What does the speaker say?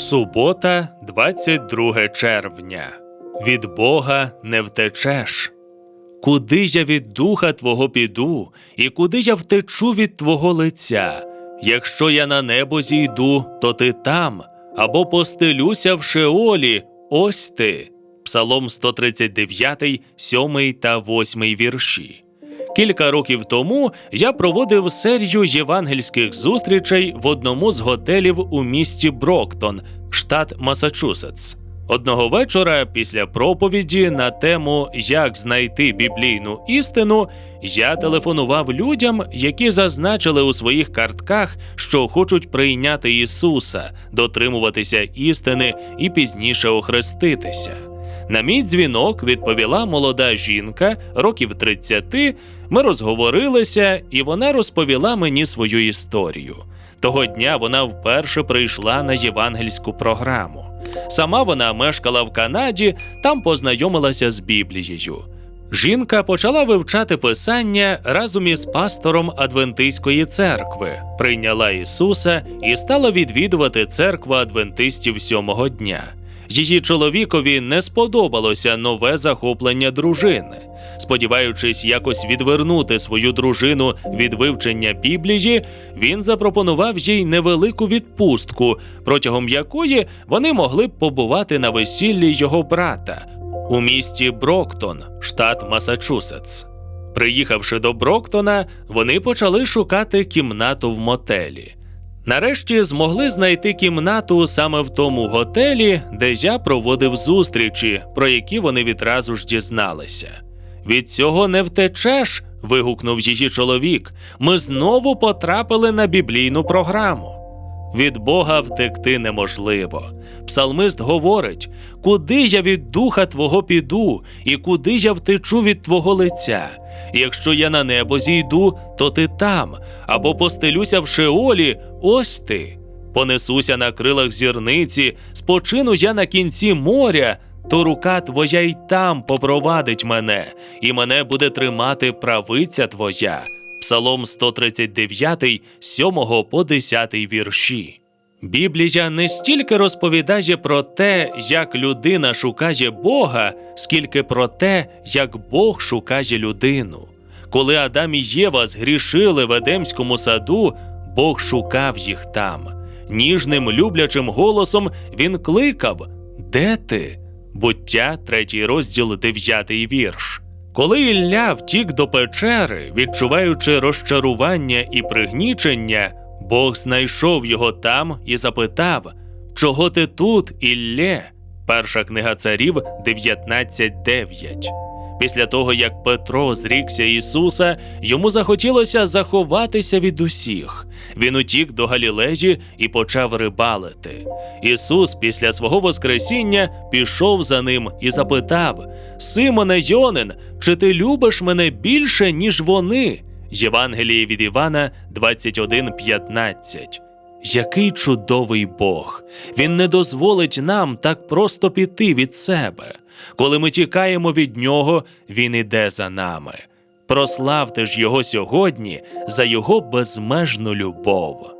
Субота, 22 червня. Від Бога не втечеш. Куди я від духа Твого піду, і куди я втечу від Твого лиця? Якщо я на небо зійду, то ти там, або постелюся в Шеолі, ось ти. Псалом 139, 7 та 8 вірші. Кілька років тому я проводив серію євангельських зустрічей в одному з готелів у місті Броктон, штат Масачусетс. Одного вечора після проповіді на тему Як знайти біблійну істину, я телефонував людям, які зазначили у своїх картках, що хочуть прийняти Ісуса, дотримуватися істини і пізніше охреститися. На мій дзвінок відповіла молода жінка, років 30, Ми розговорилися, і вона розповіла мені свою історію. Того дня вона вперше прийшла на євангельську програму. Сама вона мешкала в Канаді, там познайомилася з Біблією. Жінка почала вивчати писання разом із пастором Адвентистської церкви, прийняла Ісуса і стала відвідувати церкву адвентистів сьомого дня. Її чоловікові не сподобалося нове захоплення дружини. Сподіваючись якось відвернути свою дружину від вивчення Біблії, він запропонував їй невелику відпустку, протягом якої вони могли б побувати на весіллі його брата у місті Броктон, штат Масачусетс. Приїхавши до Броктона, вони почали шукати кімнату в мотелі. Нарешті змогли знайти кімнату саме в тому готелі, де я проводив зустрічі, про які вони відразу ж дізналися. Від цього не втечеш. вигукнув її чоловік. Ми знову потрапили на біблійну програму. Від Бога втекти неможливо. Псалмист говорить: куди я від духа Твого піду, і куди я втечу від Твого лиця? Якщо я на небо зійду, то ти там, або постелюся в Шеолі, ось ти. Понесуся на крилах зірниці, спочину я на кінці моря, то рука твоя й там попровадить мене, і мене буде тримати правиця твоя. Псалом 139, 7 по 10 вірші. Біблія не стільки розповідає про те, як людина шукає Бога, скільки про те, як Бог шукає людину. Коли Адам і Єва згрішили в Едемському саду, Бог шукав їх там. Ніжним люблячим голосом він кликав Де ти? Буття, третій розділ, дев'ятий вірш. Коли Ілля втік до печери, відчуваючи розчарування і пригнічення, Бог знайшов його там і запитав: Чого ти тут, Іллє? Перша книга царів 19.9. Після того, як Петро зрікся Ісуса, йому захотілося заховатися від усіх. Він утік до Галілеї і почав рибалити. Ісус після свого Воскресіння пішов за ним і запитав: Симоне Йонин, чи ти любиш мене більше, ніж вони? Євангеліє від Івана 21.15 який чудовий Бог! Він не дозволить нам так просто піти від себе. Коли ми тікаємо від нього, він іде за нами. Прославте ж його сьогодні за його безмежну любов.